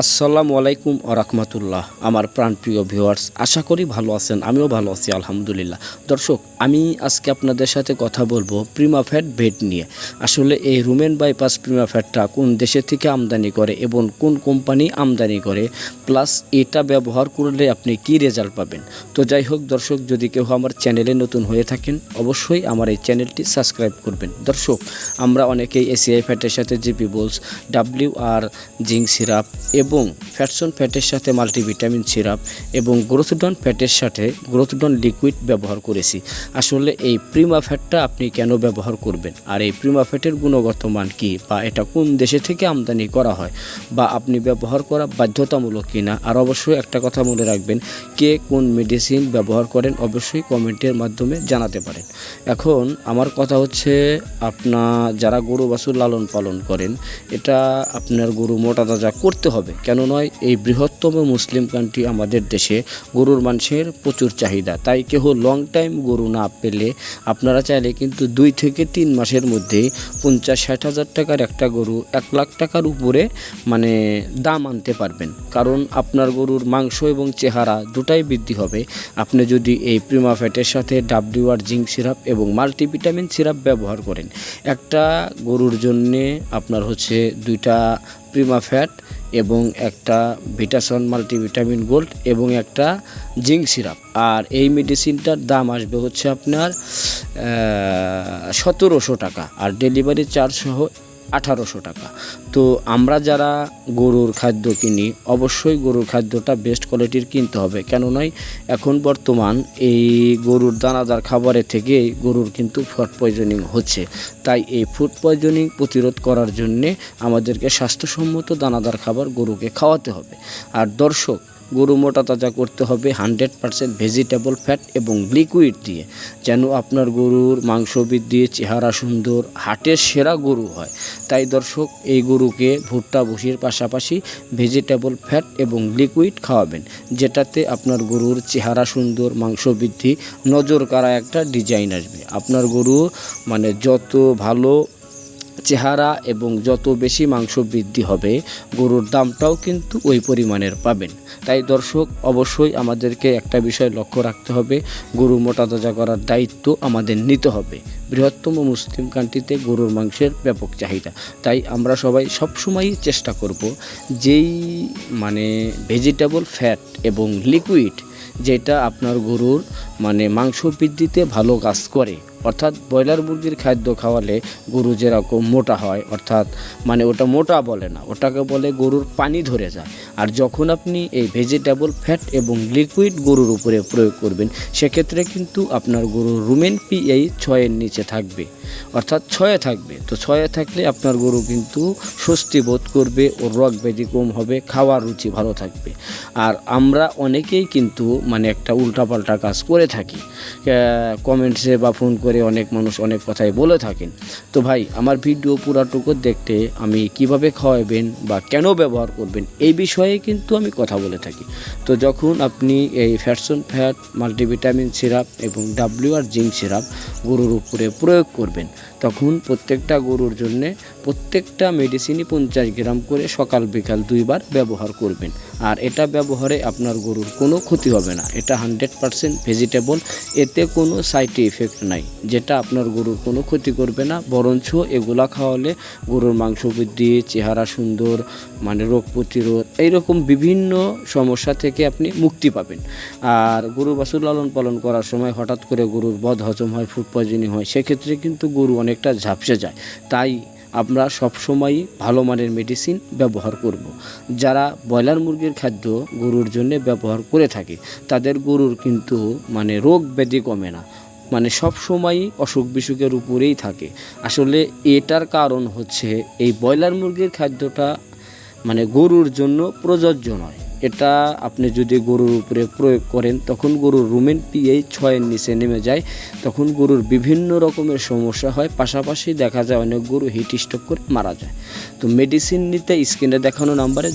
আসসালামু আলাইকুম আরহামতুল্লাহ আমার প্রাণপ্রিয় ভিউয়ার্স আশা করি ভালো আছেন, আমিও ভালো আছি, আলহামদুলিল্লাহ। দর্শক, আমি আজকে আপনাদের সাথে কথা বলব প্রিমাফ্যাট ভেট নিয়ে। আসলে এই রুমেন বাইপাস প্রিমাফ্যাটটা কোন দেশে থেকে আমদানি করে এবং কোন কোম্পানি আমদানি করে প্লাস এটা ব্যবহার করলে আপনি কি রেজাল্ট পাবেন? তো যাই হোক, দর্শক, যদি কেউ আমার চ্যানেলে নতুন হয়ে থাকেন, অবশ্যই আমার এই চ্যানেলটি সাবস্ক্রাইব করবেন। দর্শক, আমরা অনেকেই এসিআই ফ্যাটের সাথে জিপি বোলস ডাব্লিউ আর জিঙ্ক সিরাপ এবং ফ্যাটসন ফ্যাটের সাথে মাল্টিভিটামিন সিরাপ এবং গ্রোথডন ফ্যাটের সাথে গ্রোথডন লিকুইড ব্যবহার করেছি। আসলে এই প্রিমা ফ্যাটটা আপনি কেন ব্যবহার করবেন? আর এই প্রিমা ফ্যাটের গুণগত মান কি বা এটা কোন দেশে থেকে আমদানি করা হয় বা আপনি ব্যবহার করা বাধ্যতামূলক কিনা? আর অবশ্যই একটা কথা মনে রাখবেন, কে কোন মেডিসিন ব্যবহার করেন অবশ্যই কমেন্টের মাধ্যমে জানাতে পারেন। এখন আমার কথা হচ্ছে আপনার যারা গরু বাছুর লালন পালন করেন, এটা আপনার গরু মোটা তাজা করতে হবে। কেন নয় এই বৃহত্তম মুসলিম কান্ট্রি আমাদের দেশে গরুর মাংসের প্রচুর চাহিদা। তাই কেহ লং টাইম গরু না পেলে আপনারা চাইলে কিন্তু দুই থেকে তিন মাসের মধ্যেই পঞ্চাশ ষাট হাজার টাকার একটা গরু এক লাখ টাকার উপরে মানে দাম আনতে পারবেন। কারণ আপনার গরুর মাংস এবং চেহারা দুটাই বৃদ্ধি হবে। আপনি যদি এই প্রিমা ফ্যাটের সাথে ডাব্লিউ আর জিঙ্ক সিরাপ এবং মাল্টিভিটামিন সিরাপ ব্যবহার করেন, একটা গরুর জন্যে আপনার হচ্ছে দুইটা প্রিমা ফ্যাট এবং একটা ভিটাসন মাল্টিভিটামিন গোল্ড এবং একটা জিঙ্ক সিরাপ। আর এই মেডিসিনটার দাম আসবে হচ্ছে আপনার সতেরোশো টাকা। আর ডেলিভারি চার্জ সহ আঠারোশো টাকা। তো আমরা যারা গরুর খাদ্য কিনি, অবশ্যই গরুর খাদ্যটা বেস্ট কোয়ালিটির কিনতে হবে। কেন নয়, এখন বর্তমান এই গরুর দানাদার খাবারের থেকে গরুর কিন্তু ফুড পয়জনিং হচ্ছে। তাই এই ফুড পয়জনিং প্রতিরোধ করার জন্যে আমাদেরকে স্বাস্থ্যসম্মত দানাদার খাবার গরুকে খাওয়াতে হবে। আর দর্শক গরু মোটা তাজা করতে হবে হান্ড্রেড পারসেন্ট ভেজিটেবল ফ্যাট এবং লিকুইড দিয়ে, যেন আপনার গরুর মাংস বৃদ্ধি, চেহারা সুন্দর, হাটের সেরা গরু হয়। তাই দর্শক, এই গরুকে ভুট্টা, ভুসির পাশাপাশি ভেজিটেবল ফ্যাট এবং লিকুইড খাওয়াবেন, যেটাতে আপনার গরুর চেহারা সুন্দর, মাংস বৃদ্ধি নজর কাড়া একটা ডিজাইন আসবে। আপনার গরু মানে যত ভালো চেহারা এবং যত বেশি মাংস বৃদ্ধি হবে, গরুর দামটাও কিন্তু ওই পরিমাণের পাবেন। তাই দর্শক, অবশ্যই আমাদেরকে একটা বিষয় লক্ষ্য রাখতে হবে, গরু মোটা তাজা করার দায়িত্ব আমাদের নিতে হবে। বৃহত্তম মুসলিম কান্ট্রিতে গরুর মাংসের ব্যাপক চাহিদা। তাই আমরা সবাই সবসময়ই চেষ্টা করব যেই মানে ভেজিটেবল ফ্যাট এবং লিকুইড যেটা আপনার গরুর মানে মাংস বৃদ্ধিতে ভালো কাজ করে। অর্থাৎ ব্রয়লার মুরগির খাদ্য খাওয়ালে গরু যেরকম মোটা হয়, অর্থাৎ মানে ওটা মোটা বলে না, ওটাকে বলে গরুর পানি ধরে যায়। আর যখন আপনি এই ভেজিটেবল ফ্যাট এবং লিকুইড গরুর উপরে প্রয়োগ করবেন, সেক্ষেত্রে কিন্তু আপনার গরুর রুমেন পিএই ছয়ের নিচে থাকবে, অর্থাৎ ছয়ে থাকবে। তো ছয়ে থাকলে আপনার গরু কিন্তু স্বস্তি বোধ করবে ও রোগ ব্যাধি কম হবে, খাওয়ার রুচি ভালো থাকবে। আর আমরা অনেকেই কিন্তু মানে একটা উল্টাপাল্টা কাজ করে থাকি। কমেন্টসে বা ফোন করে অনেক মানুষ অনেক কথাই বলে থাকেন। তো ভাই, আমার ভিডিও পুরাটুকু দেখতে আমি কীভাবে খাওয়াবেন বা কেন ব্যবহার করবেন এই বিষয়ে কিন্তু আমি কথা বলে থাকি। তো যখন আপনি এই ফ্যাটসন ফ্যাট, মাল্টিভিটামিন সিরাপ এবং ডাব্লিউ আর জিঙ্ক সিরাপ গরুর উপরে প্রয়োগ করবেন, তখন প্রত্যেকটা গরুর জন্যে প্রত্যেকটা মেডিসিনই পঞ্চাশ গ্রাম করে সকাল বিকাল দুইবার ব্যবহার করবেন। আর এটা ব্যবহারে আপনার গরুর কোনো ক্ষতি হবে না। এটা হান্ড্রেড পারসেন্ট ভেজিটেবল এতে কোনো সাইড ইফেক্ট নাই। যেটা আপনার গরুর কোনো ক্ষতি করবে না, বরঞ্চ এগুলা খাওয়ালে গরুর মাংস বৃদ্ধি, চেহারা সুন্দর মানে রোগ প্রতিরোধ, এইরকম বিভিন্ন সমস্যা থেকে আপনি মুক্তি পাবেন। আর গরু বাছুর লালন পালন করার সময় হঠাৎ করে গরুর বদ হজম হয় ফুড পয়জনিং হয়, সেক্ষেত্রে কিন্তু গরু অনেকটা ঝাপসে যায়। তাই আমরা সবসময়ই ভালো মানের মেডিসিন ব্যবহার করব। যারা ব্রয়লার মুরগির খাদ্য গরুর জন্য ব্যবহার করে থাকে, তাদের গরুর কিন্তু মানে রোগ ব্যাধি কমে না। মানে সব সময়ই অসুখ বিসুখের উপরেই থাকে। আসলে এটার কারণ হচ্ছে এই ব্রয়লার মুরগির খাদ্যটা মানে গরুর জন্য প্রযোজ্য নয়। এটা আপনি যদি গরুর উপরে প্রয়োগ করেন, তখন গরুর রুমেন পিএইচ ছয়ের নিচে নেমে যায়। তখন গরুর বিভিন্ন রকমের সমস্যা হয়। পাশাপাশি দেখা যায় অনেক গরু হিট স্ট্রোক করে মারা যায়। তো মেডিসিন নিতে স্ক্রিনে দেখানো নাম্বারে